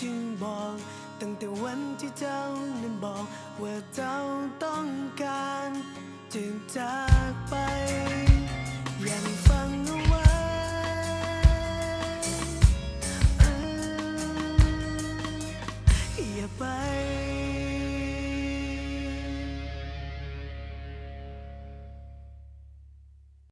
จึงบอก ตั้งแต่วันที่เจ้านั้นบอก ว่าเจ้าต้องการจึงจากไป ยังฟังเอาไว้ อย่าไป